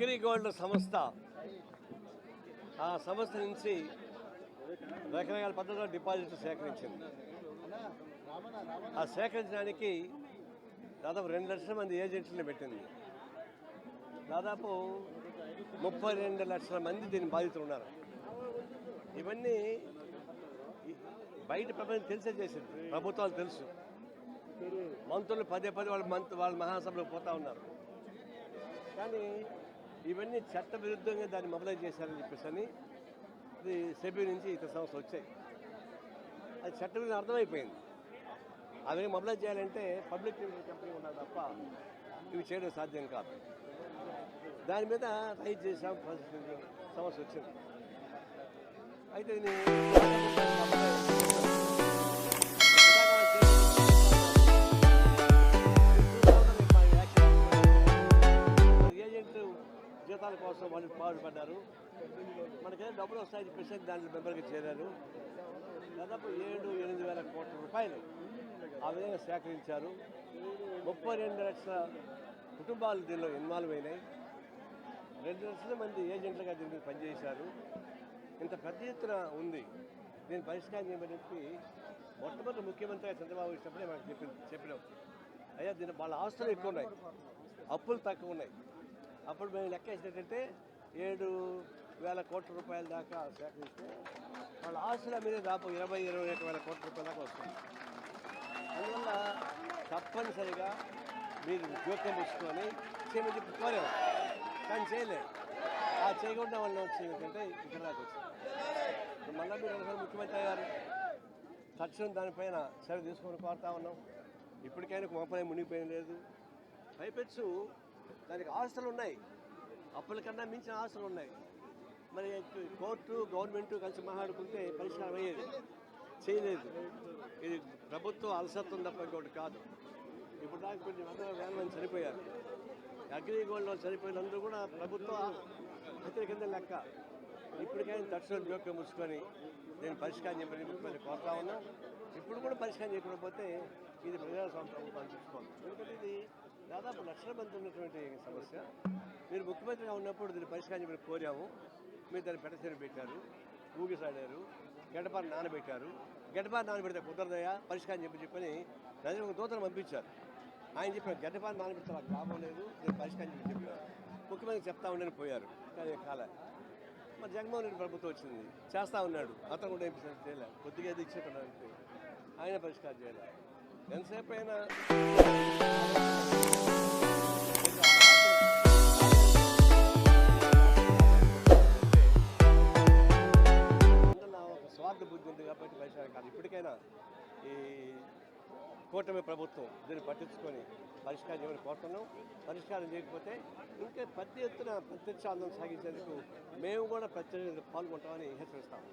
అగ్రిగోల్డ్ సంస్థ. ఆ సంస్థ నుంచి రకరకాల పద్ధతిలో డిపాజిట్లు సేకరించింది. ఆ సేకరించడానికి దాదాపు రెండు లక్షల మంది ఏజెంట్లను పెట్టింది. దాదాపు ముప్పై రెండు లక్షల మంది దీని బాధితులు ఉన్నారు. ఇవన్నీ బయట ప్రపంచం తెలిసే చేసింది. ప్రభుత్వాలు తెలుసు. మంత్రులు పదే పదే వాళ్ళ మంత్ వాళ్ళ మహాసభలకు పోతా ఉన్నారు. కానీ ఇవన్నీ చట్ట విరుద్ధంగా దాన్ని మొబలైజ్ చేశారని చెప్పేసి అని ఇది సెబీ నుంచి ఇతర సంస్థలు వచ్చాయి. అది చట్ట విరుద్ధం అర్థమైపోయింది అవన్నీ మొబలైజ్ చేయాలంటే పబ్లిక్ లిమిటెడ్ కంపెనీ ఉన్నా తప్ప ఇవి చేయడం సాధ్యం కాదు. దాని మీద రైజ్ చేసాం సమస్య వచ్చింది. అయితే జీతాల కోసం వాళ్ళు పాటుపడ్డారు. మనకేదో డబ్బులు వస్తాయని చెప్పేసి దాంట్లో మెంబర్గా చేరారు. దాదాపు ఏడు ఎనిమిది వేల కోట్ల రూపాయలు ఆ విధంగా సేకరించారు. ముప్పై రెండు లక్షల కుటుంబాలు దీనిలో ఇన్వాల్వ్ అయినాయి. రెండు లక్షల మంది ఏజెంట్లుగా దీని మీద పనిచేశారు. ఇంత పెద్ద ఎత్తున ఉంది. దీని పరిష్కారం చేయడానికి మొట్టమొదటి ముఖ్యమంత్రిగా చంద్రబాబు ఇచ్చినప్పుడే మనకు చెప్పి చెప్పినాం. అయ్యా దీని వాళ్ళ ఆస్తులు ఎక్కువ ఉన్నాయి. అప్పులు తక్కువ ఉన్నాయి. అప్పుడు మేము లెక్క వేసినట్టయితే ఏడు వేల కోట్ల రూపాయల దాకా సేకరిస్తే వాళ్ళ ఆస్తుల మీద దాపు ఇరవై ఇరవై ఒక వేల కోట్ల రూపాయల దాకా వస్తుంది. అందువల్ల తప్పనిసరిగా మీరు జోక్యం ఇచ్చుకొని చేయమని చెప్పి కోరాము కానీ చేయలేదు. ఆ చేయకుండా వల్ల వచ్చింది ఏంటంటే ఇక్కడ దాకా వచ్చింది. మళ్ళీ మీరు ఒకసారి ముఖ్యమంత్రి అయ్యారు తక్షణం దానిపైన చర్య తీసుకొని కోరుతా ఉన్నాం. ఇప్పటికైనా మొప్పలే మునిగిపోయిన లేదు. పైపెట్స్ దానికి ఆస్తులు ఉన్నాయి. అప్పుల కన్నా మించిన ఆస్తులు ఉన్నాయి. మరి కోర్టు గవర్నమెంట్ కలిసి మాట్లాడుకుంటే పరిష్కారం అయ్యేది. చేయలేదు. ఇది ప్రభుత్వం అలసత్వం తప్ప ఇంకోటి కాదు. ఇప్పుడు దాకా కొన్ని వందల వేల మంది చనిపోయారు. అగ్రిగోల్డ్లో చనిపోయినందరూ కూడా ప్రభుత్వ కింద లెక్క. ఇప్పటికైనా తక్షణం జోక్యం ముసుకొని నేను పరిష్కారం చెప్పని ముఖ్యమంత్రి కోరుతా ఉన్నా. ఇప్పుడు కూడా పరిష్కారం చేయకపోతే ఇది ప్రజాస్వామ్య ప్రభుత్వాన్ని చూసుకోవాలి. ఎందుకంటే ఇది దాదాపు లక్షల మంది ఉన్నటువంటి సమస్య. మీరు ముఖ్యమంత్రిగా ఉన్నప్పుడు దీన్ని పరిష్కారం చెప్పని కోరాము. మీరు దాన్ని పెట్టచని పెట్టారు. ఊగిసాడారు. గడపారు నానబెట్టారు. గడపారు నానబెడితే కుదరదయా పరిష్కారం చెప్పి చెప్పని ప్రజలు ఒక దూతను పంపించారు. ఆయన చెప్పిన గడ్డపాన్ని నానబెడితే నాకు లాభం లేదు. నేను పరిష్కారం చెప్పి చెప్పారు. ముఖ్యమంత్రి చెప్తా ఉండని పోయారు. కానీ కాల. మరి జగన్మోహన్ రెడ్డి ప్రభుత్వం వచ్చింది. చేస్తా ఉన్నాడు. అతను కూడా ఏం చేయలే. కొద్దిగా ఇది ఇచ్చేట్టున్నాడు ఆయన పరిష్కారం చేయలేదు ఎంతసేపు అయినా ఈ కూటమి ప్రభుత్వం దీన్ని పట్టించుకొని పరిష్కారం చేయమని కోరుతున్నాం. పరిష్కారం చేయకపోతే ఇంకా పెద్ద ఎత్తున ప్రత్యక్ష ఆందోళన సాగించేందుకు మేము కూడా ప్రత్యేకంగా పాల్గొంటామని హెచ్చరిస్తాము